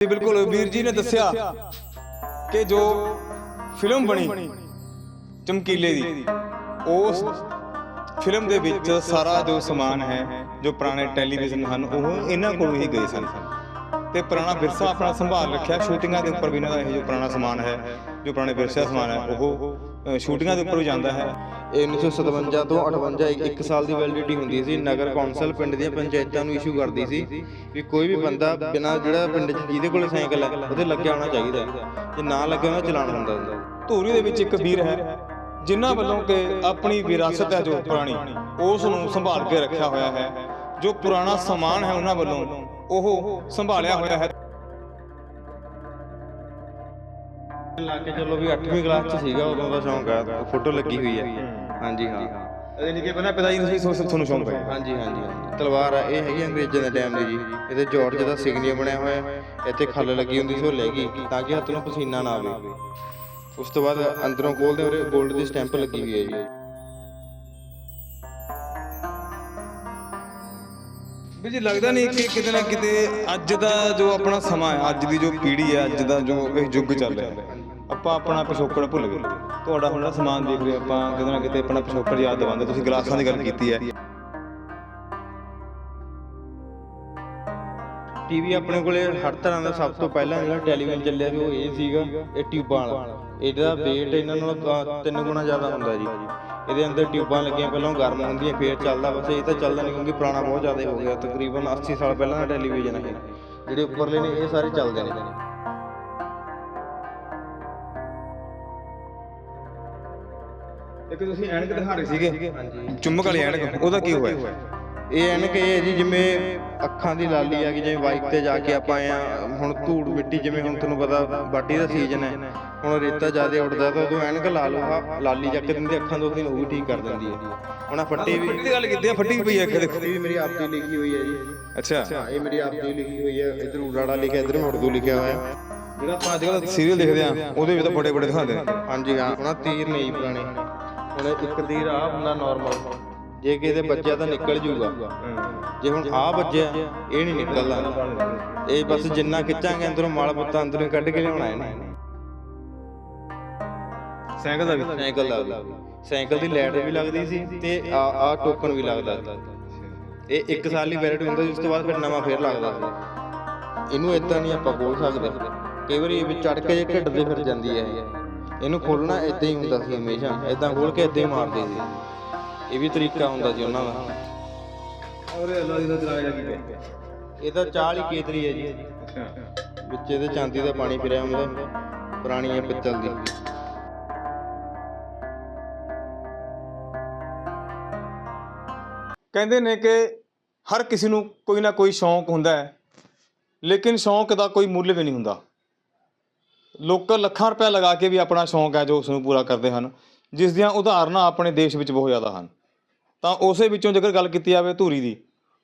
ਬਿਲਕੁਲ ਵੀਰ ਜੀ ਨੇ ਦੱਸਿਆ ਕਿ ਜੋ ਫਿਲਮ ਬਣੀ ਚਮਕੀਲੇ ਦੀ ਉਸ ਫਿਲਮ ਦੇ ਵਿੱਚ ਸਾਰਾ ਜੋ ਸਮਾਨ ਹੈ ਜੋ ਪੁਰਾਣੇ ਟੈਲੀਵਿਜ਼ਨ ਹਨ ਉਹ ਇਹਨਾਂ ਕੋਲੋਂ ਹੀ ਗਏ ਸਨ। ਤੇ ਪੁਰਾਣਾ ਵਿਰਸਾ ਆਪਣਾ ਸੰਭਾਲ ਰੱਖਿਆ ਸ਼ੂਟਿੰਗਾਂ ਦੇ ਉੱਪਰ ਵੀ ਇਹਨਾਂ ਦਾ ਇਹ ਜੋ ਪੁਰਾਣਾ ਸਮਾਨ ਹੈ ਜੋ ਪੁਰਾਣੇ ਵਿਰਸੇ ਸਮਾਨ ਹੈ ਉਹ ਸ਼ੂਟਿੰਗਾਂ ਦੇ ਉੱਪਰ ਵੀ ਜਾਂਦਾ ਹੈ। ਇਹ 1957 ਤੋਂ 58 ਇੱਕ- ਸਾਲ ਦੀ ਵੈਲਿਡਿਟੀ ਹੁੰਦੀ ਸੀ। ਨਗਰ ਕੌਂਸਲ ਪਿੰਡ ਦੀਆਂ ਪੰਚਾਇਤਾਂ ਨੂੰ ਇਸ਼ੂ ਕਰਦੀ ਸੀ ਵੀ ਕੋਈ ਵੀ ਬੰਦਾ ਬਿਨਾਂ ਜਿਹੜਾ ਪਿੰਡ 'ਚ ਜਿਹਦੇ ਕੋਲ ਸਾਈਕਲ ਹੈ ਉਹਦੇ ਲੱਗਿਆ ਹੋਣਾ ਚਾਹੀਦਾ। ਜੇ ਨਾ ਲੱਗਿਆ ਉਹਨਾਂ ਚਲਾਨ ਹੁੰਦਾ ਹੁੰਦਾ ਧੂਰੀ ਦੇ ਵਿੱਚ ਇੱਕ ਵੀਰ ਹੈ ਜਿਨ੍ਹਾਂ ਵੱਲੋਂ ਕਿ ਆਪਣੀ ਵਿਰਾਸਤ ਹੈ ਜੋ ਪੁਰਾਣੀ ਉਸ ਨੂੰ ਸੰਭਾਲ ਕੇ ਰੱਖਿਆ ਹੋਇਆ ਹੈ। ਜੋ ਪੁਰਾਣਾ ਸਮਾਨ ਹੈ ਉਹਨਾਂ ਵੱਲੋਂ ਉਹ ਸੰਭਾਲਿਆ ਹੋਇਆ ਹੈ। ਲਾ ਕੇ ਚਲੋ ਵੀ 8ਵੀਂ ਕਲਾਸ 'ਚ ਸੀਗਾ ਉਦੋਂ ਦਾ ਸ਼ੌਂਕ ਆ ਫੋਟੋ ਲੱਗੀ ਹੋਈ ਹੈ। ਹਾਂਜੀ ਹਾਂ। ਯਾਨੀ ਕਿ ਪਹਿਲਾਂ ਪਿਤਾ ਜੀ ਨੂੰ ਸੋ ਤੁਹਾਨੂੰ ਸ਼ੌਂਕ ਪਿਆ ਹਾਂਜੀ ਹਾਂਜੀ। ਤਲਵਾਰ ਆ ਇਹ ਹੈਗੀ ਅੰਗਰੇਜ਼ਾਂ ਦੇ ਟਾਈਮ ਦੀ ਜੀ। ਇਹਦੇ ਜਾਰਜ ਦਾ ਸਿਗਨੇਚਰ ਬਣਿਆ ਹੋਇਆ ਹੈ। ਇੱਥੇ ਖੱਲ ਲੱਗੀ ਹੁੰਦੀ ਸੀ ਉਹ ਲੈ ਗਈ ਤਾਂ ਕਿ ਹੱਥ ਨੂੰ ਪਸੀਨਾ ਨਾ ਆਵੇ। ਉਸ ਤੋਂ ਬਾਅਦ ਅੰਦਰੋਂ ਖੋਲਦੇ ਉਹਦੇ 골ਡ ਦੀ ਸਟੈਂਪ ਲੱਗੀ ਹੋਈ ਹੈ ਜੀ। ਵੀ ਜੀ ਲੱਗਦਾ ਨਹੀਂ ਕਿ ਕਿਤੇ ਨਾ ਕਿਤੇ ਅੱਜ ਦਾ ਜੋ ਆਪਣਾ ਸਮਾਂ ਹੈ ਅੱਜ ਦੀ ਜੋ ਪੀੜ੍ਹੀ ਹੈ ਅੱਜ ਦਾ ਜੋ ਇਹ ਯੁੱਗ ਚੱਲ ਰਿਹਾ ਹੈ। ਆਪਾਂ ਆਪਣਾ ਪਿਛੋਕੜ ਭੁੱਲ ਗਏ। ਤੁਹਾਡਾ ਹੁਣ ਸਮਾਨ ਦੇਖ ਰਹੇ ਆਪਾਂ, ਕਿਤੇ ਨਾ ਕਿਤੇ ਆਪਣਾ ਪਿਛੋਕੜ ਯਾਦ ਦਿਵਾਉਂਦੇ ਤੁਸੀਂ ਗਲਾਸਾਂ ਦੀ ਗੱਲ ਕੀਤੀ ਹੈ। ਟੀਵੀ ਆਪਣੇ ਕੋਲੇ ਹਰ ਤਰ੍ਹਾਂ ਦਾ ਸਭ ਤੋਂ ਪਹਿਲਾਂ ਜਿਹੜਾ ਟੈਲੀਵਿਜ਼ਨ ਚੱਲਿਆ ਸੀ, ਉਹ ਇਹ ਸੀਗਾ, ਇਹ ਟਿਊਬਾਂ ਵਾਲਾ। ਇਹਦਾ weight ਇਹਨਾਂ ਨਾਲੋਂ ਤਿੰਨ ਗੁਣਾ ਜ਼ਿਆਦਾ ਹੁੰਦਾ ਜੀ। ਇਹਦੇ ਅੰਦਰ ਟਿਊਬਾਂ ਲੱਗੀਆਂ ਪਹਿਲਾਂ, ਉਹ ਗਰਮ ਹੁੰਦੀਆਂ, ਫੇਰ ਚੱਲਦਾ। ਬਸ ਇਹ ਤਾਂ ਚੱਲਦਾ ਨਹੀਂ, ਕਿਉਂਕਿ ਪੁਰਾਣਾ ਬਹੁਤ ਜ਼ਿਆਦਾ ਹੋ ਗਿਆ। ਤਕਰੀਬਨ 80 ਸਾਲ ਪਹਿਲਾਂ ਦਾ ਟੈਲੀਵਿਜ਼ਨ ਹੈ। ਜਿਹੜੇ ਉੱਪਰਲੇ ਨੇ, ਇਹ ਸਾਰੇ ਚੱਲਦੇ ਨੇ। ਇੱਕ ਤੁਸੀਂ ਐਨਕ ਦਿਖਾ ਰਹੇ ਸੀਗੇ? ਚੁੰਮਕ ਵਾਲੀ ਐਨਕ ਉਹਦਾ ਕੀ ਹੋਇਆ? ਇਹ ਐਨਕ ਇਹ ਹੈ ਜੀ ਜਿਵੇਂ ਅੱਖਾਂ ਦੀ ਲਾਲੀ ਆ ਕਿ ਜਿਵੇਂ ਬਾਈਕ ਤੇ ਜਾ ਕੇ ਆਪਾਂ ਆਏ ਆ ਹੁਣ ਧੂੜ ਮਿੱਟੀ ਜਿਵੇਂ ਹੁਣ ਤੁਹਾਨੂੰ ਪਤਾ ਬਾਟੀ ਦਾ ਸੀਜ਼ਨ ਹੈ। ਹੁਣ ਰੇਤਾ ਜ਼ਿਆਦਾ ਉੱਡਦਾ ਤਾਂ ਉਦੋਂ ਐਨਕ ਲਾ ਲਓ ਲਾਲੀ ਚੱਕ ਦਿੰਦੀ ਅੱਖਾਂ ਤੋਂ ਉਹ ਵੀ ਠੀਕ ਕਰ ਦਿੰਦੀ ਹੈ। ਹੁਣ ਆਹ ਫੱਟੀ ਵੀ ਫੱਟੀ ਦੀ ਗੱਲ ਕੀਤੀ ਆ ਫੱਟੀ ਵੀ ਪਈ ਹੈ ਇੱਕ ਦੇਖੋ। ਇਹ ਵੀ ਮੇਰੀ ਆਪ ਦੀ ਲਿਖੀ ਹੋਈ ਹੈ ਜੀ। ਅੱਛਾ। ਇਹ ਮੇਰੀ ਆਪ ਦੀ ਲਿਖੀ ਹੋਈ ਹੈ। ਇਧਰ ਉਡਾੜਾ ਲਿਖਿਆ ਇਧਰ ਉਰਦੂ ਲਿਖਿਆ ਹੋਇਆ। ਹੈ ਜਿਹੜਾ ਆਪਾਂ ਅੱਜ ਕੱਲ੍ਹ ਸੀਰੀਅਲ ਦੇਖਦੇ ਆ ਉਹਦੇ ਵਿੱਚ ਤਾਂ ਬੜੇ ਬੜੇ ਦਿਖਾਉਂਦੇ ਨੇ ਹਾਂਜੀ ਹਾਂ। ਹੁਣ ਆਹ ਤੀਰ ਨੇ ਜੀ ਪੁਰਾਣੇ। ਹੁਣ ਇੱਕ ਤੀਰ ਆ ਹੁੰਦਾ ਨਾਰਮਲ ਜੇ ਕਿਸੇ ਬੱਚਿਆ ਤਾਂ ਨਿਕਲ ਜੂਗਾ। ਜੇ ਹੁਣ ਆ ਵੱਜਿਆ ਇਹ ਨਹੀਂ ਨਿਕਲਦਾ। ਇਹ ਬਸ ਜਿੰਨਾ ਖਿੱਚਾਂਗੇ ਅੰਦਰੋਂ ਮਲ ਪੁੱਤਾਂ ਅੰਦਰੋਂ ਕੱਢ ਕੇ ਲਿਆਉਣਾ ਇਹਨੇ। ਸਾਈਕਲ ਦਾ ਵੀ। ਸਾਈਕਲ ਦਾ। ਸਾਈਕਲ ਦੀ ਲਾਈਟ ਵੀ ਲੱਗਦੀ ਸੀ ਤੇ ਆ ਆ ਟੋਕਨ ਵੀ ਲੱਗਦਾ। ਇਹ 1 ਸਾਲ ਲਈ ਵੈਲਿਡ ਹੁੰਦਾ ਉਸ ਤੋਂ ਬਾਅਦ ਫਿਰ ਨਵਾਂ ਫੇਰ ਲੱਗਦਾ। ਇਹਨੂੰ ਇਦਾਂ ਨਹੀਂ ਆਪਾਂ ਖੋਲ ਸਕਦੇ। ਕਈ ਵਾਰੀ ਇਹ ਵਿੱਚ ਚੜ ਕੇ ਜੇ ਢਿੱਡ ਦੇ ਫਿਰ ਜਾਂਦੀ ਹੈ ਇਹ। ਇਹਨੂੰ ਖੋਲਣਾ ਇਦਾਂ ਹੀ ਹੁੰਦਾ ਸੀ ਹਮੇਸ਼ਾ। ਇਦਾਂ ਖੋਲ ਕੇ ਇਦਾਂ ਹੀ ਮਾਰਦੇ ਸੀ। ਇਹ ਵੀ ਤਰੀਕਾ ਹੁੰਦਾ ਸੀ ਉਹਨਾਂ ਦਾ। ਔਰ ਅੱਲਾ ਦੀ ਦਾ ਚਲਾਇਆ ਕੀ ਪਿਆ? ਇਹ ਤਾਂ ਚਾਲ ਹੀ ਕੇਤਰੀ ਹੈ ਜੀ। ਅੱਛਾ। ਵਿੱਚ ਇਹਦੇ ਚਾਂਦੀ ਦਾ ਪਾਣੀ ਫਿਰਿਆ ਹੁੰਦਾ। ਪੁਰਾਣੀ ਹੈ ਪਿੱਤਲ ਦੀ। ਕਹਿੰਦੇ ਨੇ ਕਿ ਹਰ ਕਿਸੇ ਨੂੰ ਕੋਈ ਨਾ ਕੋਈ ਸ਼ੌਂਕ ਹੁੰਦਾ ਹੈ। ਲੇਕਿਨ ਸ਼ੌਂਕ ਦਾ ਕੋਈ ਮੁੱਲ ਵੀ ਨਹੀਂ ਹੁੰਦਾ। ਲੋਕ ਲੱਖਾਂ ਰੁਪਏ ਲਗਾ ਕੇ ਵੀ ਆਪਣਾ ਸ਼ੌਂਕ ਹੈ ਜੋ ਉਸ ਨੂੰ ਪੂਰਾ ਕਰਦੇ ਹਨ, ਜਿਸ ਦੀਆਂ ਉਦਾਹਰਨਾਂ ਆਪਣੇ ਦੇਸ਼ ਵਿੱਚ ਬਹੁਤ ਜ਼ਿਆਦਾ ਹਨ। ਤਾਂ ਉਸੇ ਵਿੱਚੋਂ ਜੇਕਰ ਗੱਲ ਕੀਤੀ ਜਾਵੇ ਧੂਰੀ ਦੀ,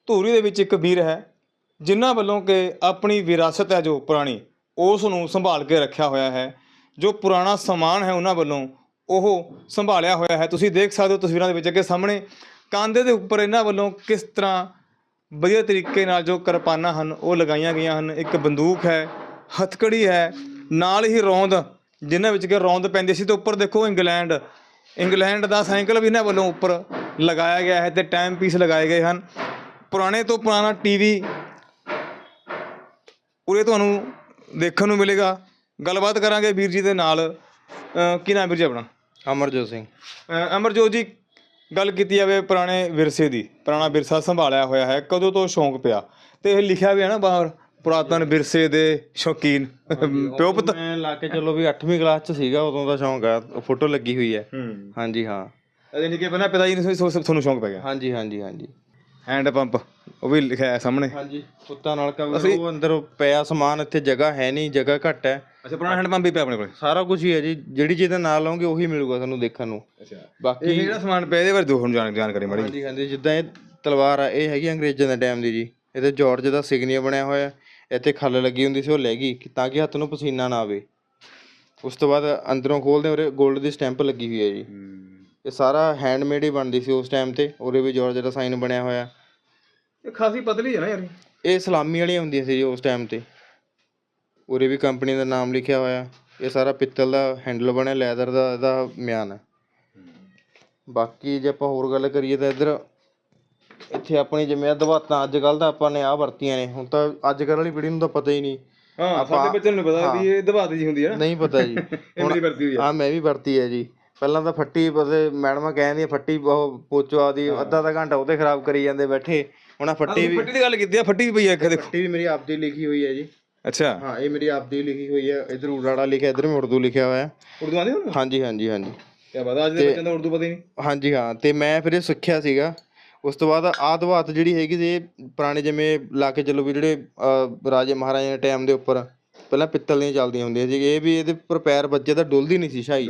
ਧੂਰੀ ਦੇ ਵਿੱਚ ਇੱਕ ਵੀਰ ਹੈ, ਜਿਨ੍ਹਾਂ ਵੱਲੋਂ ਕਿ ਆਪਣੀ ਵਿਰਾਸਤ ਹੈ ਜੋ ਪੁਰਾਣੀ ਉਸ ਨੂੰ ਸੰਭਾਲ ਕੇ ਰੱਖਿਆ ਹੋਇਆ ਹੈ। ਜੋ ਪੁਰਾਣਾ ਸਮਾਨ ਹੈ ਉਹਨਾਂ ਵੱਲੋਂ ਉਹ ਸੰਭਾਲਿਆ ਹੋਇਆ ਹੈ। ਤੁਸੀਂ ਦੇਖ ਸਕਦੇ ਹੋ ਤਸਵੀਰਾਂ ਦੇ ਵਿੱਚ ਅੱਗੇ ਸਾਹਮਣੇ ਕਾਂਦੇ ਦੇ ਉੱਪਰ ਇਹਨਾਂ ਵੱਲੋਂ ਕਿਸ ਤਰ੍ਹਾਂ ਵਧੀਆ ਤਰੀਕੇ ਨਾਲ ਜੋ ਕਿਰਪਾਨਾਂ ਹਨ, ਉਹ ਲਗਾਈਆਂ ਗਈਆਂ ਹਨ। ਇੱਕ ਬੰਦੂਕ ਹੈ, ਹਥਕੜੀ ਹੈ ਨਾਲ ਹੀ ਰੌਂਦ ਜਿਨ੍ਹਾਂ ਵਿੱਚ ਕਿ ਰੌਂਦ ਪੈਂਦੀ ਸੀ ਤੇ ਉੱਪਰ ਦੇਖੋ ਇੰਗਲੈਂਡ। ਇੰਗਲੈਂਡ ਦਾ ਸਾਈਕਲ ਵੀ ਇਹਨਾਂ ਵੱਲੋਂ ਉੱਪਰ ਲਗਾਇਆ ਗਿਆ ਹੈ ਤੇ ਟਾਈਮ ਪੀਸ ਲਗਾਏ ਗਏ ਹਨ। ਪੁਰਾਣੇ ਤੋਂ ਪੁਰਾਣਾ ਟੀਵੀ ਉਰੇ ਤੁਹਾਨੂੰ ਦੇਖਣ ਨੂੰ ਮਿਲੇਗਾ। ਗੱਲਬਾਤ ਕਰਾਂਗੇ ਵੀਰ ਜੀ ਦੇ ਨਾਲ। ਕੀ ਨਾਮ ਵੀਰ ਜੀ ਆਪਣਾ? ਅਮਰਜੋਤ ਸਿੰਘ। ਅਮਰਜੋਤ ਜੀ ਗੱਲ ਕੀਤੀ ਜਾਵੇ ਪੁਰਾਣੇ ਵਿਰਸੇ ਦੀ ਪੁਰਾਣਾ ਵਿਰਸਾ ਸੰਭਾਲਿਆ ਹੋਇਆ ਹੈ ਕਦੋਂ ਤੋਂ ਸ਼ੌਂਕ ਪਿਆ? ਤੇ ਇਹ ਲਿਖਿਆ ਵੀ ਹੈ ਨਾ ਬਾਹਰ। ਪੁਰਾਤਨ ਵਿਰਸੇ ਦੇ ਸ਼ੌਕੀਨ। ਪਿਓ ਪੁੱਤ ਮੈਂ ਲਾ ਕੇ ਚਲੋ ਵੀ 8ਵੀਂ ਕਲਾਸ 'ਚ ਸੀਗਾ ਉਦੋਂ ਦਾ ਸ਼ੌਂਕ ਆ ਫੋਟੋ ਲੱਗੀ ਹੋਈ ਹੈ। ਹੂੰ। ਹਾਂਜੀ ਹਾਂ। ਅਜੇ ਕਿ ਪਹਿਲਾਂ ਪਿਤਾ ਜੀ ਨੂੰ ਤੁਹਾਨੂੰ ਸ਼ੌਂਕ ਪੈ ਗਿਆ? ਹਾਂਜੀ ਹਾਂਜੀ ਹਾਂਜੀ। ਹੈਂਡ ਪੰਪ ਉਹ ਵੀ ਲਿਖਿਆ ਹੈ ਸਾਹਮਣੇ। ਹਾਂਜੀ ਕੁੱਤਾ ਨਾਲ ਕਾ ਉਹ ਅੰਦਰ ਪਿਆ ਸਮਾਨ ਇੱਥੇ ਜਗ੍ਹਾ ਹੈ ਨਹੀਂ ਜਗ੍ਹਾ ਘੱਟ ਹੈ। ਅੱਛਾ ਪੁਰਾਣਾ ਹੈਂਡ ਪੰਪ ਵੀ ਪਿਆ ਆਪਣੇ ਕੋਲ? ਸਾਰਾ ਕੁਝ ਹੀ ਹੈ ਜੀ ਜਿਹੜੀ ਚੀਜ਼ ਦਾ ਨਾਂ ਲਓਗੇ ਉਹੀ ਮਿਲੂਗਾ ਤੁਹਾਨੂੰ ਦੇਖਣ ਨੂੰ। ਅੱਛਾ। ਬਾਕੀ ਇਹ ਜਿਹੜਾ ਸਮਾਨ ਪਿਆ ਇਹਦੇ ਬਾਰੇ ਦੋ ਹੁਣ ਜਾਣ ਜਾਣਕਾਰੀ ਮਾੜੀ ਹਾਂਜੀ ਹਾਂਜੀ ਜਿੱਦਾਂ ਇਹ ਤਲਵਾਰ ਆ ਇਹ ਹੈਗੀ ਅੰਗਰੇਜ਼ਾਂ ਦੇ ਟਾਈਮ ਦੀ ਜੀ। ਇਹਦੇ ਜਾਰਜ ਦਾ ਸਿਗਨੇਚਰ ਬਣਿਆ ਹੋਇਆ ਇੱਥੇ ਖੱਲ ਲੱਗੀ ਹੁੰਦੀ ਸੀ ਉਹ ਲੈ ਗਈ ਕਿ ਤਾਂ ਕਿ ਹੱਥ ਨੂੰ ਪਸੀਨਾ ਨਾ ਆਵੇ। ਉਸ ਤੋਂ ਬਾਅਦ ਅੰਦਰੋਂ ਖੋਲਦੇ ਉਹਦੇ 골ਡ ਦੀ ਸਟੈਂਪ ਲੱਗੀ ਹੋਈ ਹੈ ਜੀ। ਇਹ ਸਾਰਾ ਹੈਂਡਮੇਡ ਹੀ ਬਣਦੀ ਸੀ ਉਸ ਟਾਈਮ ਤੇ ਉਹਦੇ ਵੀ ਜਾਰਜ ਦਾ ਸਾਈਨ ਬਣਿਆ ਹੋਇਆ। ਇਹ ਖਾਸੀ ਪਤਲੀ ਹੈ ਨਾ ਯਾਰ। ਇਹ ਸਲਾਮੀ ਵਾਲੀਆਂ ਹੁੰਦੀਆਂ ਸੀ ਜੀ ਉਸ ਟਾਈਮ ਤੇ। ਉਰੇ ਵੀ ਕੰਪਨੀ ਦਾ ਨਾਮ ਲਿਖਿਆ ਹੋਇਆ। ਇਹ ਸਾਰਾ ਪਿੱਤਲ ਦਾ ਹੈਂਡਲ ਬਣਿਆ ਲੈਦਰ ਦਾ ਇਹਦਾ ਮਿਆਨ ਹੈ। ਬਾਕੀ ਜੇ ਆਪਾਂ ਹੋਰ ਗੱਲ ਕਰੀਏ ਤਾਂ ਇੱਧਰ ਇੱਥੇ ਆਪਣੀ ਜਿਵੇਂ ਦਵਾਤਾਂ ਅੱਜ ਕੱਲ ਤਾਂ ਆਪਾਂ ਨੇ ਆਹ ਵਰਤੀਆਂ ਨੇ ਹੁਣ ਤਾਂ ਅੱਜ ਕੱਲ ਵਾਲੀ ਪੀੜ੍ਹੀ ਨੂੰ ਤਾਂ ਪਤਾ ਹੀ ਨਹੀਂ। ਹਾਂ ਆਪਾਂ- ਸਾਡੇ ਬੱਚਿਆਂ ਨੂੰ ਪਤਾ ਵੀ ਇਹ ਦਬਾਤੀ ਜੀ ਹੁੰਦੀ ਹੈ ਨਾ ਨਹੀਂ ਪਤਾ ਜੀ। ਮੇਰੀ ਵਰਤੀ ਹੋਈ ਹੈ ਆ ਮੈਂ ਵੀ ਵਰਤੀ ਹੈ ਜੀ। ਪਹਿਲਾਂ ਤਾਂ ਫੱਟੀ ਬਦੇ ਮੈਡਮਾਂ ਕਹਿੰਦੀਆਂ ਫੱਟੀ ਉਹ ਪੋਚੋ ਆਦੀ ਅੱਧਾ ਅੱਧਾ ਘੰਟਾ ਉਹਤੇ ਖਰਾਬ ਕਰੀ ਜਾਂਦੇ ਬੈਠੇ। ਹੁਣ ਆਹ ਫੱਟੀ ਵੀ ਫੱਟੀ ਦੀ ਗੱਲ ਕੀਤੀ ਆ ਫੱਟੀ ਵੀ ਪਈ ਆ ਇੱਕ ਦੇਖੋ ਫੱਟੀ ਵੀ ਮੇਰੀ ਆਪਦੀ ਲਿਖੀ ਹੋਈ ਹੈ ਜੀ। ਅੱਛਾ। ਹਾਂ ਇਹ ਮੇਰੀ ਆਪਦੀ ਲਿਖੀ ਹੋਈ ਹੈ ਇਧਰ ਉਡਾੜਾ ਲਿਖਿਆ ਇਧਰ ਵੀ ਉਰਦੂ ਲਿਖਿਆ ਹੋਇਆ। ਉਰਦੂ ਆਉਂਦੀ ਹੁਣ? ਹਾਂਜੀ ਹਾਂਜੀ ਹਾਂਜੀ। ਕੀ ਬਾਤ ਅੱਜ ਦੇ ਬੱਚਿਆਂ ਨੂੰ ਉਰਦੂ ਪਤਾ ਹੀ ਨਹੀਂ। ਹਾਂਜੀ ਹਾਂ। ਤੇ ਮੈਂ ਫਿਰ ਇਹ ਸਿੱਖਿਆ ਸੀਗਾ। ਉਸ ਤੋਂ ਬਾਅਦ ਆਦਵਾਤ ਜਿਹੜੀ ਹੈਗੀ ਇਹ ਪੁਰਾਣੇ ਜਿਵੇਂ ਲਾ ਕੇ ਚੱਲੋ ਵੀ ਜਿਹੜੇ ਰਾਜੇ ਮਹਾਰਾਜੇ ਦੇ ਟਾਈਮ ਦੇ ਉੱਪਰ ਪਹਿਲਾਂ ਪਿੱਤਲ ਦੀਆਂ ਚੱਲਦੀਆਂ ਹੁੰਦੀਆਂ ਸੀ ਇਹ ਵੀ ਇਹਦੇ ਉੱਪਰ ਪੈਰ ਵੱਜੇ ਤਾਂ ਡੁੱਲਦੀ ਨਹੀਂ ਸੀ ਸ਼ਾਈ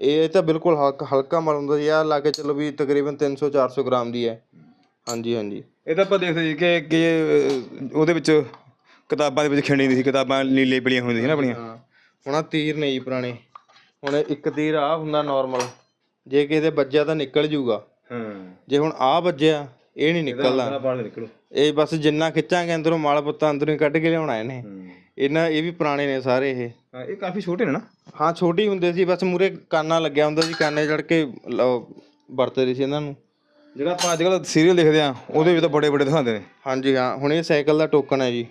ਇਹ ਤਾਂ ਬਿਲਕੁਲ ਹਲਕਾ ਹਲਕਾ ਮਲ ਹੁੰਦਾ ਸੀ ਆ ਲਾ ਕੇ ਚੱਲੋ ਵੀ ਤਕਰੀਬਨ 300 400 ਗ੍ਰਾਮ ਦੀ ਹੈ। ਹਾਂਜੀ ਹਾਂਜੀ। ਇਹ ਤਾਂ ਆਪਾਂ ਦੇਖਦੇ ਸੀ ਕਿ ਕਿ ਉਹਦੇ ਵਿੱਚ ਕਿਤਾਬਾਂ ਦੇ ਵਿੱਚ ਖਿੰਡੀ ਹੁੰਦੀ ਸੀ ਕਿਤਾਬਾਂ ਨੀਲੇ ਪੀਲੀਆਂ ਹੁੰਦੀਆਂ ਸੀ ਨਾ ਆਪਣੀਆਂ। ਹੁਣ ਆਹ ਤੀਰ ਨੇ ਜੀ ਪੁਰਾਣੇ। ਹੁਣ ਇੱਕ ਤੀਰ ਆ ਹੁੰਦਾ ਨਾਰਮਲ ਜੇ ਕਿਸੇ ਦੇ ਵੱਜਿਆ ਤਾਂ ਨਿਕਲ ਜੂਗਾ ਹਾਂ। ਜੇ ਹੁਣ ਆ ਵੱਜਿਆ ਇਹ ਨਹੀਂ ਨਿਕਲਦਾ ਬਾਹਰ ਨਿਕਲੋ। ਇਹ ਬਸ ਜਿੰਨਾ ਖਿੱਚਾਂਗੇ ਅੰਦਰੋਂ ਮਾਲ ਪੁੱਤਾਂ ਅੰਦਰੋਂ ਹੀ ਕੱਢ ਕੇ ਲਿਆਉਣਾ ਇਹਨੇ। ਇਹਨਾਂ ਇਹ ਵੀ ਪੁਰਾਣੇ ਨੇ ਸਾਰੇ ਇਹ। ਹਾਂ ਇਹ ਕਾਫੀ ਛੋਟੇ ਨੇ ਨਾ? ਹਾਂ ਛੋਟੀ ਹੁੰਦੇ ਸੀ ਬਸ ਮੂਰੇ ਕਾਨਾ ਲੱਗਿਆ ਹੁੰਦਾ ਸੀ ਕਾਨੇ ਚੜ ਕੇ ਲ- ਵਰਤਦੇ ਸੀ ਇਹਨਾਂ ਨੂੰ। ਜਿਹੜਾ ਆਪਾਂ ਅੱਜ ਕੱਲ੍ਹ ਸੀਰੀਅਲ ਦੇਖਦੇ ਆ ਉਹਦੇ ਵਿੱਚ ਤਾਂ ਬੜੇ ਬੜੇ ਦਿਖਾਉਂਦੇ ਨੇ। ਹਾਂਜੀ ਹਾਂ ਹੁਣ ਇਹ ਸਾਈਕਲ ਦਾ ਟੋਕਨ ਹੈ ਜੀ।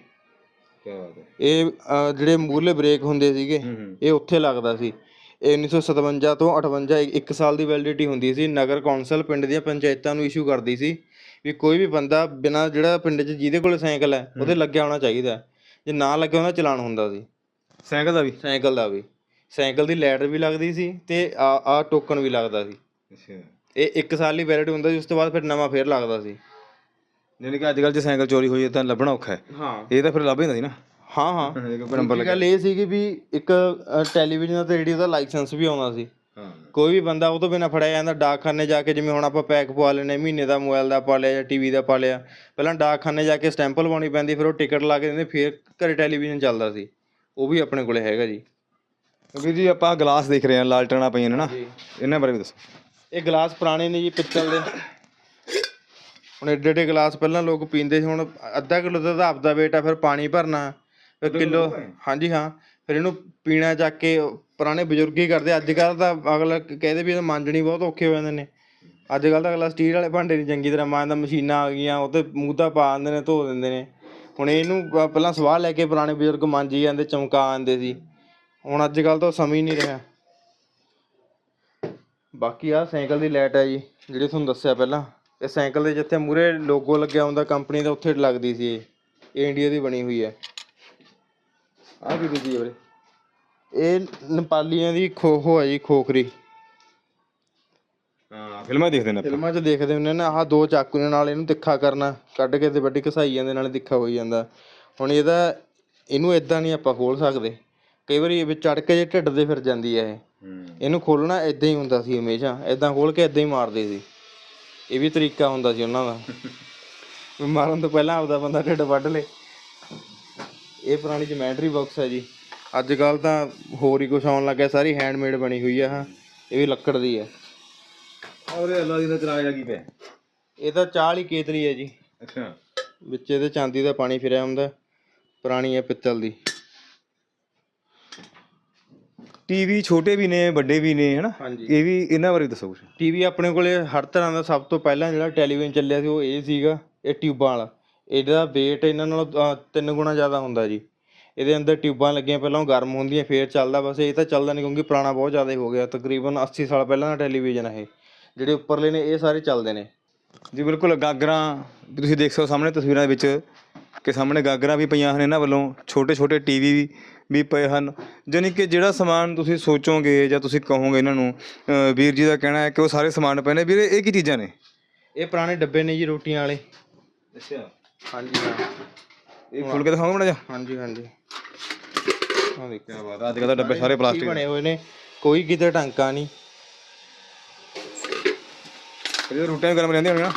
ਕੀ ਬਾਤ ਹੈ। ਇਹ ਅਹ, ਜਿਹੜੇ ਮੂਰਲੇ ਬ੍ਰੇਕ ਹੁੰਦੇ ਸੀਗੇ ਇਹ ਉੱਥੇ ਲੱਗਦਾ ਸੀ। ਇਹ 1957 ਤੋਂ 58 ਇੱਕ- ਸਾਲ ਦੀ ਵੈਲਿਡਿਟੀ ਹੁੰਦੀ ਸੀ। ਨਗਰ ਕੌਂਸਲ ਪਿੰਡ ਦੀਆਂ ਪੰਚਾਇਤਾਂ ਨੂੰ ਇਸ਼ੂ ਕਰਦੀ ਸੀ ਵੀ ਕੋਈ ਵੀ ਬੰਦਾ ਬਿਨਾ ਜਿਹੜਾ ਪਿੰਡ 'ਚ ਜਿਹਦੇ ਕੋਲ ਸਾਈਕਲ ਹੈ ਉਹਦੇ ਲੱਗਿਆ ਹੋਣਾ ਚਾਹੀਦਾ ਹੈ। ਜੇ ਨਾ ਲੱਗਿਆ ਉਹਦਾ ਚਲਾਨ ਹੁੰਦਾ ਸੀ। ਸਾਈਕਲ ਦਾ ਵੀ? ਸਾਈਕਲ ਦਾ ਵੀ। ਸਾਈਕਲ ਦੀ ਲੈਟਰ ਵੀ ਲੱਗਦੀ ਸੀ ਤੇ ਆ ਆ ਟੋਕਨ ਵੀ ਲੱਗਦਾ ਸੀ। ਅੱਛਾ। ਇਹ ਇੱਕ ਸਾਲ ਲਈ ਵੈਲਿਡ ਹੁੰਦਾ ਸੀ ਉਸ ਤੋਂ ਬਾਅਦ ਫਿਰ ਨਵਾਂ ਫੇਰ ਲੱਗਦਾ ਸੀ। ਯਾਨੀ ਕਿ ਅੱਜ ਕੱਲ੍ਹ ਜੇ ਸਾਈਕਲ ਚੋਰੀ ਹੋਈ ਹੈ ਤਾਂ ਲੱਭਣਾ ਔਖਾ ਹੈ। ਹਾਂ। ਇਹ ਤਾਂ ਫਿਰ ਲੱਭ ਜਾਂਦਾ ਸੀ ਨਾ। ਹਾਂ ਹਾਂ। ਨੰਬਰ ਦੂਜੀ ਗੱਲ ਇਹ ਸੀ ਕਿ ਵੀ ਇੱਕ ਟੈਲੀਵਿਜ਼ਨ ਤੇ ਰੇਡੀਓ ਦਾ ਲਾਇਸੈਂਸ ਵੀ ਆਉਂਦਾ ਸੀ। ਹਾਂ। ਕੋਈ ਵੀ ਬੰਦਾ ਉਹ ਤੋਂ ਬਿਨਾ ਫੜਿਆ ਜਾਂਦਾ ਡਾਕਖਾਨੇ ਜਾ ਕੇ ਜਿਵੇਂ ਹੁਣ ਆਪਾਂ ਪੈਕ ਪਵਾ ਲੈਨੇ ਮਹੀਨੇ ਦਾ ਮੋਬਾਈਲ ਦਾ ਪਾ ਲਿਆ ਜਾਂ ਟੀਵੀ ਦਾ ਪਾ ਲਿਆ। ਪਹਿਲਾਂ ਡਾਕਖਾਨੇ ਜਾ ਕੇ ਸਟੈਂਪ ਲਵਾਉਣੀ ਪੈਂਦੀ ਫਿਰ ਉਹ ਟਿਕਟ ਲਾ ਕੇ ਦਿੰਦੇ ਫਿਰ ਘਰੇ ਟੈਲੀਵਿਜ਼ਨ ਚੱਲਦਾ ਸੀ। ਉਹ ਵੀ ਆਪਣੇ ਕੋਲੇ ਹੈਗਾ ਜੀ। ਵੀਰ ਜੀ ਆਪਾਂ ਗਲਾਸ ਦੇਖ ਰਹੇ ਹਾਂ ਲਾਲਟਣਾ ਪਈਆਂ ਨੇ ਨਾ। ਇਹਨਾਂ ਬਾਰੇ ਵੀ ਦੱਸੋ। ਇਹ ਗਲਾਸ ਪੁਰਾਣੇ ਨੇ ਜੀ ਪਿੱਤਲ ਦੇ। ਹੁਣ ਏਡੇ ਏਡੇ ਗਲਾਸ ਪਹਿਲਾਂ ਲੋਕ ਪੀਂਦੇ ਸੀ ਹੁਣ ਅੱਧਾ ਕਿਲੋ ਦਾ ਤਾਂ ਆਪਦਾ weight ਆ ਫਿਰ ਪਾਣੀ ਭਰਨਾ। ਕਿਲੋ ਹਾਂਜੀ ਹਾਂ ਫਿਰ ਇਹਨੂੰ ਪੀਣਾ ਚੱਕ ਕੇ ਪੁਰਾਣੇ ਬਜ਼ੁਰਗ ਹੀ ਕਰਦੇ ਅੱਜ ਕੱਲ ਤਾਂ ਅਗਲਾ ਕਹਿੰਦੇ ਵੀ ਇਹ ਮਾਂਜਣੀ ਬਹੁਤ ਔਖੇ ਹੋ ਜਾਂਦੇ ਨੇ। ਅੱਜ ਕੱਲ ਤਾਂ ਅਗਲਾ ਸਟੀਲ ਵਾਲੇ ਭਾਂਡੇ ਨਹੀਂ ਚੰਗੀ ਤਰ੍ਹਾਂ ਮਾਂਜਦਾ ਮਸ਼ੀਨਾਂ ਆ ਗਈਆਂ ਉਹ ਤੇ ਤਾਂ ਪਾ ਦਿੰਦੇ ਨੇ ਧੋ ਦਿੰਦੇ ਨੇ। ਹੁਣ ਇਹਨੂੰ ਪਹਿਲਾਂ ਸਵਾਹ ਲੈ ਕੇ ਪੁਰਾਣੇ ਬਜ਼ੁਰਗ ਮਾਂਜੀ ਜਾਂਦੇ ਚਮਕਾ ਆਂਦੇ ਸੀ। ਹੁਣ ਅੱਜ ਕੱਲ ਤਾਂ ਸਮਝ ਨਹੀਂ ਰਿਹਾ। ਬਾਕੀ ਆ ਸਾਈਕਲ ਦੀ ਲਾਈਟ ਹੈ ਜੀ ਜਿਹੜੀ ਤੁਹਾਨੂੰ ਦੱਸਿਆ ਪਹਿਲਾਂ। ਇਹ ਸਾਈਕਲ ਦੇ ਜਿੱਥੇ ਮੂਰੇ ਲੋਗੋ ਲੱਗਿਆ ਹੁੰਦਾ ਕੰਪਨੀ ਦਾ ਉੱਥੇ ਲੱਗਦੀ ਸੀ ਇਹ। ਇੰਡੀਆ ਦੀ ਬਣੀ ਹੋਈ ਹੈ। ਆਹ ਕੀ ਦੂਜੀ ਹੈ ਵੀਰੇ? ਇਹ ਨੇਪਾਲੀਆਂ ਦੀ ਖੋਖੋ ਹੈ ਜੀ ਖੋਖਰੀ। ਹਾਂ ਫਿਲਮਾਂ ਦੇਖਦੇ ਨੇ ਫਿਲਮਾਂ 'ਚ ਦੇਖਦੇ ਹੁੰਦੇ ਨੇ ਆਹ ਦੋ ਚਾਕੂ ਦੇ ਨਾਲ ਇਹਨੂੰ ਤਿੱਖਾ ਕਰਨਾ ਕੱਢ ਕੇ ਤੇ ਵੱਡੀ ਘਸਾਈ ਜਾਂਦੇ ਨਾਲ ਤਿੱਖਾ ਹੋਈ ਜਾਂਦਾ। ਹੁਣ ਇਹਦਾ ਇਹਨੂੰ ਇਦਾਂ ਨਹੀਂ ਆਪਾਂ ਖੋਲ ਸਕਦੇ। ਕਈ ਵਾਰੀ ਇਹ ਵਿੱਚ ਚੜ ਕੇ ਜੇ ਢਿੱਡ ਦੇ ਫਿਰ ਜਾਂਦੀ ਹੈ ਇਹ। ਇਹਨੂੰ ਖੋਲਣਾ ਇਦਾਂ ਹੀ ਹੁੰਦਾ ਸੀ ਹਮੇਸ਼ਾ ਇਦਾਂ ਖੋਲ ਕੇ ਇਦਾਂ ਹੀ ਮਾਰਦੇ ਸੀ। ਇਹ ਵੀ ਤਰੀਕਾ ਹੁੰਦਾ ਸੀ ਉਹਨਾਂ ਦਾ। ਮਾਰਨ ਤੋਂ ਪਹਿਲਾਂ ਆਪਦਾ ਬੰਦਾ ਢਿੱਡ ਵੱਢ ਲੇ। ਇਹ ਪੁਰਾਣੀ ਜਮੈਟਰੀ ਬਾਕਸ ਹੈ ਜੀ। ਅੱਜ ਕੱਲ ਤਾਂ ਹੋਰ ਹੀ ਕੁਝ ਆਉਣ ਲੱਗਿਆ ਸਾਰੀ ਹੈਂਡਮੇਡ ਬਣੀ ਹੋਈ ਆ ਹਾਂ। ਇਹ ਵੀ ਲੱਕੜ ਦੀ ਹੈ। ਔਰ ਅੱਲਾ ਦੀ ਦਾ ਚਰਾਇਆ ਕੀ ਪਿਆ ਇਹ ਤਾਂ ਚਾਹ ਵਾਲੀ ਕੇਤਲੀ ਹੈ ਜੀ। ਅੱਛਾ। ਵਿੱਚ ਇਹਦੇ ਚਾਂਦੀ ਦਾ ਪਾਣੀ ਫਿਰਿਆ ਹੁੰਦਾ ਪੁਰਾਣੀ ਹੈ ਪਿੱਤਲ ਦੀ। ਟੀਵੀ ਛੋਟੇ ਵੀ ਨੇ ਵੱਡੇ ਵੀ ਨੇ ਹਨਾ? ਇਹ ਵੀ ਇਹਨਾਂ ਬਾਰੇ ਦੱਸੋ ਕੁਛ। ਟੀਵੀ ਆਪਣੇ ਕੋਲੇ ਹਰ ਤਰ੍ਹਾਂ ਦਾ ਸਭ ਤੋਂ ਪਹਿਲਾਂ ਜਿਹੜਾ ਟੈਲੀਵਿਜ਼ਨ ਚੱਲਿਆ ਸੀ ਉਹ ਇਹ ਸੀਗਾ ਇਹ ਟਿਊਬਾਂ ਵਾਲਾ। ਇਹਦਾ weight ਇਹਨਾਂ ਨਾਲੋਂ ਤਿੰਨ ਗੁਣਾ ਜ਼ਿਆਦਾ ਹੁੰਦਾ ਜੀ। ਇਹਦੇ ਅੰਦਰ ਟਿਊਬਾਂ ਲੱਗੀਆਂ ਪਹਿਲਾਂ ਉਹ ਗਰਮ ਹੁੰਦੀਆਂ ਫੇਰ ਚੱਲਦਾ ਬਸ ਇਹ ਤਾਂ ਚੱਲਦਾ ਨਹੀਂ ਕਿਉਂਕਿ ਪੁਰਾਣਾ ਬਹੁਤ ਜ਼ਿਆਦਾ ਹੋ ਗਿਆ। ਤਕਰੀਬਨ 80 ਸਾਲ ਪਹਿਲਾਂ ਦਾ ਟੈਲੀਵਿਜ਼ਨ ਇਹ। ਜਿਹੜੇ ਉੱਪਰਲੇ ਨੇ ਇਹ ਸਾਰੇ ਚੱਲਦੇ ਨੇ। ਜੀ ਬਿਲਕੁਲ ਗਾਗਰਾਂ ਤੁਸੀਂ ਦੇਖ ਸਕਦੇ ਹੋ ਸਾਹਮਣੇ ਤਸਵੀਰਾਂ ਦੇ ਵਿੱਚ ਕਿ ਸਾਹਮਣੇ ਗਾਗਰਾਂ ਵੀ ਪਈਆਂ ਹਨ ਇਹਨਾਂ ਵੱਲੋਂ ਛੋਟੇ ਛੋਟੇ ਟੀਵੀ ਵੀ ਵੀ ਪਏ ਹਨ। ਜਾਣੀ ਕਿ ਜਿਹੜਾ ਸਮਾਨ ਤੁਸੀਂ ਸੋਚੋਗੇ ਜਾਂ ਤੁਸੀਂ ਕਹੋਗੇ ਇਹਨਾਂ ਨੂੰ ਵੀਰ ਜੀ ਦਾ ਕਹਿਣਾ ਹੈ ਕਿ ਉਹ ਸਾਰੇ ਸਮਾਨ ਪਏ ਨੇ। ਵੀਰੇ ਇਹ ਕੀ ਚੀਜ਼ਾਂ ਨੇ? ਇਹ ਪੁਰਾਣੇ ਡੱਬੇ ਨੇ ਜੀ ਰੋਟੀਆਂ ਵਾਲੇ। ਅੱਛਾ। ਹਾਂਜੀ ਹਾਂ। ਇਹ ਖੋਲ ਕੇ ਦਿਖਾਓਗੇ ਮੜਾ ਜਾ ਹਾਂਜੀ ਹਾਂਜੀ। ਆਹ ਦੇਖੋ। ਕੀ ਬਾਤ ਅੱਜ ਕੱਲ੍ਹ ਤਾਂ ਡੱਬੇ ਸਾਰੇ ਪਲਾਸਟਿਕ ਬਣੇ ਹੋਏ ਨੇ। ਕੋਈ ਕਿਤੇ ਟਾਂਕਾ ਨਹੀਂ। ਇਹ ਰੋਟੀਆਂ ਵੀ ਗਰਮ ਰਹਿੰਦੀਆਂ ਹੋਣੀਆਂ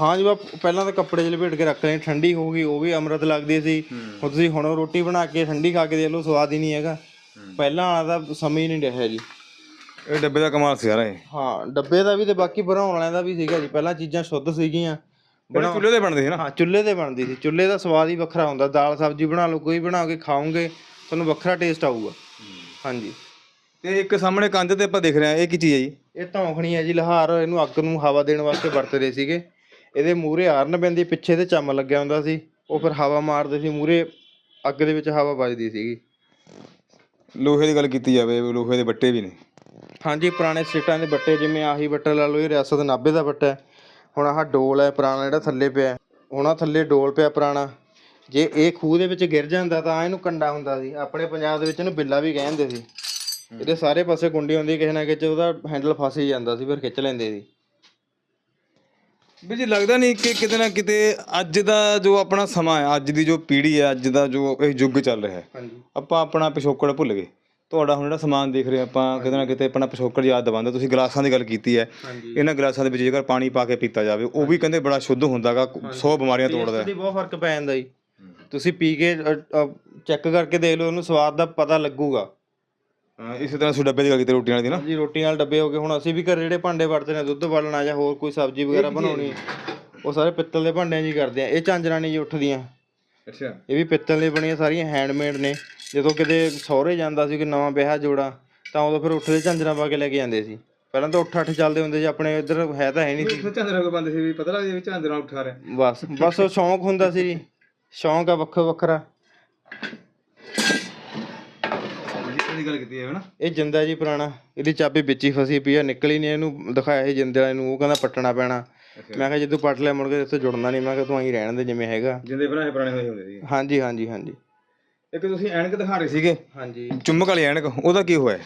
ਹਾਂ ਜੀ ਬਾ ਪਹਿਲਾਂ ਤਾਂ ਕੱਪੜੇ 'ਚ ਲਪੇਟ ਕੇ ਰੱਖ ਲੈਣੀ ਠੰਡੀ ਹੋ ਗਈ ਉਹ ਵੀ ਅੰਮ੍ਰਿਤ ਲੱਗਦੀ ਸੀ। ਹੁਣ ਤੁਸੀਂ ਹੁਣ ਰੋਟੀ ਬਣਾ ਕੇ ਠੰਡੀ ਖਾ ਕੇ ਦੇਖ ਲਓ ਸਵਾਦ ਹੀ ਨਹੀਂ ਹੈਗਾ। ਪਹਿਲਾਂ ਵਾਲਾ ਤਾਂ ਸਮਝ ਹੀ ਨਹੀਂ ਰਿਹਾ ਜੀ। ਇਹ ਡੱਬੇ ਦਾ ਕਮਾਲ ਸੀ ਸਾਰਾ ਇਹ। ਹਾਂ ਡੱਬੇ ਦਾ ਵੀ ਤੇ ਬਾਕੀ ਬਣਾਉਣ ਵਾਲਿਆਂ ਦਾ ਵੀ ਸੀਗਾ ਜੀ। ਪਹਿਲਾਂ ਚੀਜ਼ਾਂ ਸ਼ੁੱਧ ਸੀਗੀਆਂ। ਬੜਾ ਚੁੱਲ੍ਹੇ ਤੇ ਬਣਦੇ ਸੀ ਨਾ। ਹਾਂ ਚੁੱਲ੍ਹੇ ਤੇ ਬਣਦੀ ਸੀ। ਚੁੱਲ੍ਹੇ ਦਾ ਸਵਾਦ ਹੀ ਵੱਖਰਾ ਹੁੰਦਾ। ਦਾਲ ਸਬਜ਼ੀ ਬਣਾ ਲਓ ਕੋਈ ਬਣਾ ਕੇ ਖਾਓਗੇ ਤੁਹਾਨੂੰ ਵੱਖਰਾ ਟੇਸਟ ਆਊਗਾ। ਹਾਂਜੀ। ਤੇ ਇੱਕ ਸਾਹਮਣੇ ਕੰਧ ਤੇ ਆਪਾਂ ਦੇਖ ਰਹੇ ਹਾਂ ਇਹ ਕੀ ਚੀਜ਼ ਹੈ ਜੀ? ਇਹ ਧੌਂਖਣੀ ਹੈ ਜੀ ਲਹਾਰ। ਇਹਨੂੰ ਅੱਗ ਨੂੰ ਹਵਾ ਦੇਣ ਵਾਸਤੇ ਵਰਤਦੇ ਸੀਗੇ। ਇਹਦੇ ਮੂਹਰੇ ਹਾਰਨ ਪੈਂਦੀ ਪਿੱਛੇ ਤੇ ਚੰਮ ਲੱਗਿਆ ਹੁੰਦਾ ਸੀ। ਉਹ ਫਿਰ ਹਵਾ ਮਾਰਦੇ ਸੀ ਮੂਹਰੇ ਅੱਗ ਦੇ ਵਿੱਚ ਹਵਾ ਵੱਜਦੀ ਸੀਗੀ। ਲੋਹੇ ਦੀ ਗੱਲ ਕੀਤੀ ਜਾਵੇ ਲੋਹੇ ਦੇ ਬੱਟੇ ਵੀ ਨੇ। ਹਾਂਜੀ ਪੁਰਾਣੇ ਸਟੇਟਾਂ ਦੇ ਬੱਟੇ ਜਿਵੇਂ ਆਹੀ ਬੱਟਾ ਲਾ ਲਓ ਇਹ ਰਿਆਸਤ ਨਾਭੇ ਦਾ ਬੱਟਾ ਹੈ। ਹੁਣ ਆਹ ਡੋਲ ਹੈ ਪੁਰਾਣਾ ਜਿਹੜਾ ਥੱਲੇ ਪਿਆ। ਹੁਣ ਆਹ ਥੱਲੇ ਡੋਲ ਪਿਆ ਪੁਰਾਣਾ। ਜੇ ਇਹ ਖੂਹ ਦੇ ਵਿੱਚ ਗਿਰ ਜਾਂਦਾ ਤਾਂ ਇਹਨੂੰ ਕੰਡਾ ਹੁੰਦਾ ਸੀ। ਆਪਣੇ ਪੰਜਾਬ ਦੇ ਵਿੱਚ ਇਹਨੂੰ ਬਿੱਲਾ ਵੀ ਕਹਿੰਦੇ ਸੀ। ਇਹਦੇ ਸਾਰੇ ਪਾਸੇ ਕੁੰਡੀ ਹੁੰਦੀ ਕਿਸੇ ਨਾ ਕਿਸੇ ਉਹਦਾ ਹੈਂਡਲ ਫਸ ਹੀ ਜਾਂਦਾ ਸੀ ਫਿਰ ਖਿੱਚ ਲੈਂਦੇ ਸੀ। ਵੀ ਜੀ ਲੱਗਦਾ ਨਹੀਂ ਕਿ ਕਿਤੇ ਨਾ ਕਿਤੇ ਅੱਜ ਦਾ ਜੋ ਆਪਣਾ ਸਮਾਂ ਹੈ ਅੱਜ ਦੀ ਜੋ ਪੀੜ੍ਹੀ ਹੈ ਅੱਜ ਦਾ ਜੋ ਇਹ ਯੁੱਗ ਚੱਲ ਰਿਹਾ ਹੈ ਹਾਂਜੀ। ਆਪਾਂ ਆਪਣਾ ਪਿਛੋਕੜ ਭੁੱਲ ਗਏ। ਤੁਹਾਡਾ ਹੁਣ ਜਿਹੜਾ ਸਮਾਨ ਦੇਖ ਰਹੇ ਆਪਾਂ ਕਿਤੇ ਨਾ ਕਿਤੇ ਆਪਣਾ ਪਿਛੋਕੜ ਯਾਦ ਦਿਵਾਉਂਦਾ ਤੁਸੀਂ ਗਲਾਸਾਂ ਦੀ ਗੱਲ ਕੀਤੀ ਹੈ। ਇਹਨਾਂ ਗਲਾਸਾਂ ਦੇ ਵਿੱਚ ਜੇਕਰ ਪਾਣੀ ਪਾ ਕੇ ਪੀਤਾ ਜਾਵੇ ਉਹ ਵੀ ਕਹਿੰਦੇ ਬੜਾ ਸ਼ੁੱਧ ਹੁੰਦਾਗਾ 100 ਬਿਮਾਰੀਆਂ ਤੋੜਦਾ ਹੈ। ਬਹੁਤ ਫ਼ਰਕ ਪੈ ਜਾਂਦਾ ਜੀ। ਤੁਸੀਂ ਪੀ ਕੇ ਚੈੱਕ ਕਰਕੇ ਦੇਖ ਲਓ ਉਹਨੂੰ ਸਵਾਦ ਦਾ ਪਤਾ ਲੱਗੂਗਾ। ਇਸੇ ਤਰ੍ਹਾਂ ਤੁਸੀਂ ਡੱਬੇ ਦੀ ਗੱਲ ਕੀਤੀ ਰੋਟੀਆਂ ਦੀ ਨਾ। ਜੀ ਰੋਟੀ ਨਾਲ ਡੱਬੇ ਹੋ ਗਏ। ਹੁਣ ਅਸੀਂ ਵੀ ਘਰ ਜਿਹੜੇ ਭਾਂਡੇ ਵਰਤਦੇ ਨੇ ਦੁੱਧ ਬਾਲਣਾ ਜਾਂ ਹੋਰ ਕੋਈ ਸਬਜ਼ੀ ਵਗੈਰਾ ਬਣਾਉਣੀ ਉਹ ਸਾਰੇ ਪਿੱਤਲ ਦੇ ਭਾਂਡਿਆਂ 'ਚ ਹੀ ਕਰਦੇ ਆ। ਇਹ ਝਾਂਜਰਾਂ ਨਹੀਂ ਜੀ ਉੱਠਦੀਆਂ। ਅੱਛਾ। ਇਹ ਵੀ ਪਿੱਤਲ ਦੀਆਂ ਬਣੀਆਂ ਸਾਰੀਆਂ ਹੈਂਡਮੇਡ ਨੇ। ਜਦੋਂ ਕਿਤੇ ਸਹੁਰੇ ਜਾਂਦਾ ਸੀ ਕਿ ਨਵਾਂ ਵਿਆਹ ਜੋੜਾ ਤਾਂ ਉਦੋਂ ਫਿਰ ਉੱਠ ਦੇ ਝਾਂਜਰਾਂ ਪਾ ਕੇ ਲੈ ਕੇ ਜਾਂਦੇ ਸੀ। ਪਹਿਲਾਂ ਤਾਂ ਉੱਠ ਅੱਠ ਚੱਲਦੇ ਹੁੰਦੇ ਸੀ ਆਪਣੇ ਇੱਧਰ ਹੈ ਤਾਂ ਹੈ ਨਹੀਂ ਸੀ। ਝਾਂਜਰਾ ਕੋ ਬੰਦੇ ਸੀ ਵੀ ਪਤਾ ਲੱਗਦਾ ਵੀ ਝਾਂਜਰਾ ਨਾਲ ਉਠਾ ਰਿਹਾ। ਬਸ ਬਸ ਉਹ ਸ਼ੌਂਕ ਹੁੰਦਾ ਸੀ ਜੀ। ਸ਼ੌਂਕ ਆ ਵੱਖੋ ਵੱਖਰਾ। ਦੀ ਗੱਲ ਕੀਤੀ ਹੈ ਨਾ ਇਹ ਜਿੰਦਾ ਜੀ ਪੁਰਾਣਾ ਇਹਦੀ ਚਾਬੀ ਵਿੱਚ ਹੀ ਫਸੀ ਪਈ ਆ ਨਿਕਲੀ ਨਹੀਂ ਇਹਨੂੰ ਦਿਖਾਇਆ ਸੀ ਜਿੰਦੇ ਵਾਲੇ ਨੂੰ ਉਹ ਕਹਿੰਦਾ ਪੱਟਣਾ ਪੈਣਾ। ਮੈਂ ਕਿਹਾ ਜੇ ਤੂੰ ਪੱਟ ਲਿਆ ਮੁੜ ਕੇ ਇੱਥੇ ਜੁੜਨਾ ਨਹੀਂ ਮੈਂ ਕਿਹਾ ਤੂੰ ਆਹੀਂ ਰਹਿਣ ਦੇ ਜਿਵੇਂ ਹੈਗਾ। ਜਿੰਦੇ ਬਣਾਏ ਪੁਰਾਣੇ ਹੋਏ ਹੁੰਦੇ ਸੀ। ਹਾਂਜੀ ਹਾਂਜੀ ਹਾਂਜੀ। ਇੱਕ ਤੁਸੀਂ ਐਨਕ ਦਿਖਾ ਰਹੇ ਸੀਗੇ। ਹਾਂਜੀ। ਚੁੰਮਕ ਵਾਲੀ ਐਨਕ ਉਹਦਾ ਕੀ ਹੋਇਆ?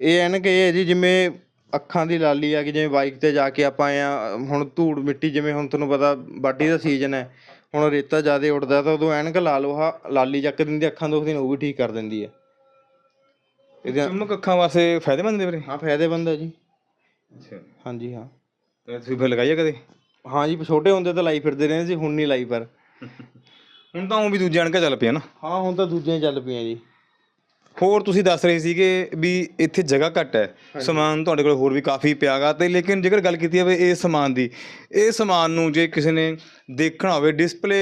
ਇਹ ਐਨਕ ਇਹ ਹੈ ਜੀ ਜਿਵੇਂ ਅੱਖਾਂ ਦੀ ਲਾਲੀ ਆ ਕਿ ਜਿਵੇਂ ਬਾਈਕ ਤੇ ਜਾ ਕੇ ਆਪਾਂ ਆ ਹੁਣ ਧੂੜ ਮਿੱਟੀ ਜਿਵੇਂ ਹੁਣ ਤੁਹਾਨੂੰ ਪਤਾ ਬਾਡੀ ਦਾ ਸੀਜ਼ਨ ਹੈ ਹੁਣ ਰੇਤਾ ਜ਼ਿਆਦਾ ਉੱਡਦਾ ਤਾਂ ਉਦੋਂ ਐਨਕ ਲਾ ਲਓ ਆਹ ਲਾਲੀ ਚੱਕ ਦਿੰਦੀ ਅੱਖਾਂ ਦੁਖਦੀਆਂ ਨੇ ਉਹ ਵੀ ਠੀਕ ਕਰ ਦਿੰਦੀ ਹੈ। ਇਹਦੇ ਚੁੰਮਕ ਅੱਖਾਂ ਵਾਸਤੇ ਫਾਇਦੇਮੰਦ ਨੇ ਵੀਰੇ। ਹਾਂ ਫਾਇਦੇਮੰਦ ਹੈ ਜੀ। ਅੱਛਾ। ਹਾਂਜੀ ਹਾਂ। ਤੇ ਤੁਸੀਂ ਫਿਰ ਲਗਾਈਏ ਕਦੇ? ਹਾਂ ਜੀ ਛੋਟੇ ਹੁੰਦੇ ਤਾਂ ਲਾਈ ਫਿਰਦੇ ਰਹੇ ਸੀ ਹੁਣ ਨਹੀਂ ਲਾਈ ਪਰ। ਹੁਣ ਤਾਂ ਉਹ ਵੀ ਦੂਜੇ ਐਨਕਾਂ ਚੱਲ ਪਈਆਂ ਨਾ। ਹਾਂ ਹੁਣ ਤਾਂ ਦੂਜੀਆਂ ਚੱਲ ਪਈਆਂ ਜੀ। ਹੋਰ ਤੁਸੀਂ ਦੱਸ ਰਹੇ ਸੀਗੇ ਵੀ ਇੱਥੇ ਜਗ੍ਹਾ ਘੱਟ ਹੈ। ਸਮਾਨ ਤੁਹਾਡੇ ਕੋਲ ਹੋਰ ਵੀ ਕਾਫੀ ਪਿਆਗਾ ਤੇ ਲੇਕਿਨ ਜੇਕਰ ਗੱਲ ਕੀਤੀ ਜਾਵੇ ਇਹ ਸਮਾਨ ਦੀ ਇਹ ਸਮਾਨ ਨੂੰ ਜੇ ਕਿਸੇ ਨੇ ਦੇਖਣਾ ਹੋਵੇ ਡਿਸਪਲੇ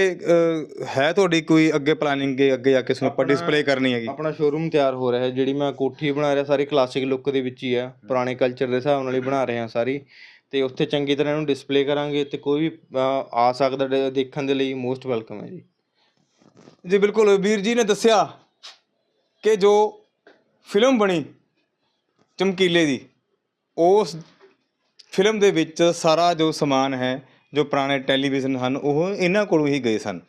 ਹੈ ਤੁਹਾਡੀ ਕੋਈ ਅੱਗੇ ਪਲਾਨਿੰਗ ਕੇ ਅੱਗੇ ਜਾ ਕੇ ਇਸ ਨੂੰ ਆਪਾਂ ਡਿਸਪਲੇ ਕਰਨੀ ਹੈਗੀ। ਆਪਣਾ ਸ਼ੋਰੂਮ ਤਿਆਰ ਹੋ ਰਿਹਾ ਹੈ ਜਿਹੜੀ ਮੈਂ ਕੋਠੀ ਬਣਾ ਰਿਹਾ ਸਾਰੀ ਕਲਾਸਿਕ ਲੁੱਕ ਦੇ ਵਿੱਚ ਹੀ ਆ ਪੁਰਾਣੇ ਕਲਚਰ ਦੇ ਹਿਸਾਬ ਨਾਲ ਹੀ ਬਣਾ ਰਹੇ ਹਾਂ ਸਾਰੀ। ਅਤੇ ਉੱਥੇ ਚੰਗੀ ਤਰ੍ਹਾਂ ਇਹਨੂੰ ਡਿਸਪਲੇ ਕਰਾਂਗੇ ਅਤੇ ਕੋਈ ਵੀ ਆ ਸਕਦਾ ਦੇਖਣ ਦੇ ਲਈ ਮੋਸਟ ਵੈਲਕਮ ਹੈ ਜੀ। ਜੀ, ਬਿਲਕੁਲ, ਵੀਰ ਜੀ ਨੇ ਦੱਸਿਆ ਕਿ ਜੋ ਫਿਲਮ ਬਣੀ ਚਮਕੀਲੇ ਦੀ, ਉਸ ਫਿਲਮ ਦੇ ਵਿੱਚ ਸਾਰਾ ਜੋ ਸਮਾਨ ਹੈ, ਜੋ ਪੁਰਾਣੇ ਟੈਲੀਵਿਜ਼ਨ ਹਨ, ਉਹ ਇਹਨਾਂ ਕੋਲੋਂ ਹੀ ਗਏ ਸਨ।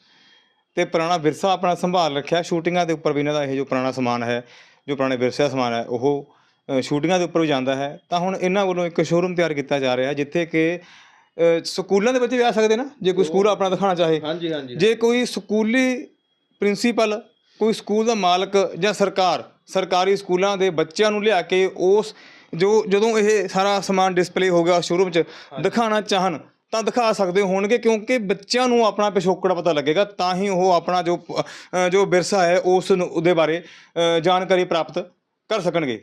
ਤੇ ਪੁਰਾਣਾ ਵਿਰਸਾ ਆਪਣਾ ਸੰਭਾਲ ਰੱਖਿਆ ਸ਼ੂਟਿੰਗਾਂ ਦੇ ਉੱਪਰ ਵੀ ਇਹਨਾਂ ਦਾ ਇਹ ਜੋ ਪੁਰਾਣਾ ਸਮਾਨ ਹੈ, ਜੋ ਪੁਰਾਣੇ ਵਿਰਸੇ ਦਾ ਸਮਾਨ ਹੈ, ਉਹ ਸ਼ੂਟਿੰਗਾਂ ਦੇ ਉੱਪਰ ਵੀ ਜਾਂਦਾ ਹੈ ਤਾਂ ਹੁਣ ਇਹਨਾਂ ਵੱਲੋਂ ਇੱਕ ਸ਼ੋਰੂਮ ਤਿਆਰ ਕੀਤਾ ਜਾ ਰਿਹਾ ਜਿੱਥੇ ਕਿ ਅ, ਸਕੂਲਾਂ ਦੇ ਬੱਚੇ ਵੀ ਆ ਸਕਦੇ ਨਾ ਜੇ ਕੋਈ ਸਕੂਲ ਆਪਣਾ ਦਿਖਾਉਣਾ ਚਾਹੇ। ਹਾਂਜੀ ਹਾਂਜੀ। ਜੇ ਕੋਈ ਸਕੂਲੀ ਪ੍ਰਿੰਸੀਪਲ ਕੋਈ ਸਕੂਲ ਦਾ ਮਾਲਕ ਜਾਂ ਸਰਕਾਰ ਸਰਕਾਰੀ ਸਕੂਲਾਂ ਦੇ ਬੱਚਿਆਂ ਨੂੰ ਲਿਆ ਕੇ ਉਸ ਜੋ ਜਦੋਂ ਇਹ ਸਾਰਾ ਸਮਾਨ ਡਿਸਪਲੇ ਹੋ ਗਿਆ ਸ਼ੋਰੂਮ 'ਚ ਦਿਖਾਉਣਾ ਚਾਹਣ ਤਾਂ ਦਿਖਾ ਸਕਦੇ ਹੋਣਗੇ ਕਿਉਂਕਿ ਬੱਚਿਆਂ ਨੂੰ ਆਪਣਾ ਪਿਛੋਕੜ ਪਤਾ ਲੱਗੇਗਾ ਤਾਂ ਹੀ ਉਹ ਆਪਣਾ ਜੋ ਪ- ਅ, ਜੋ ਵਿਰਸਾ ਹੈ ਉਸ ਨੂੰ ਉਹਦੇ ਬਾਰੇ ਅ, ਜਾਣਕਾਰੀ ਪ੍ਰਾਪਤ ਕਰ ਸਕਣਗੇ।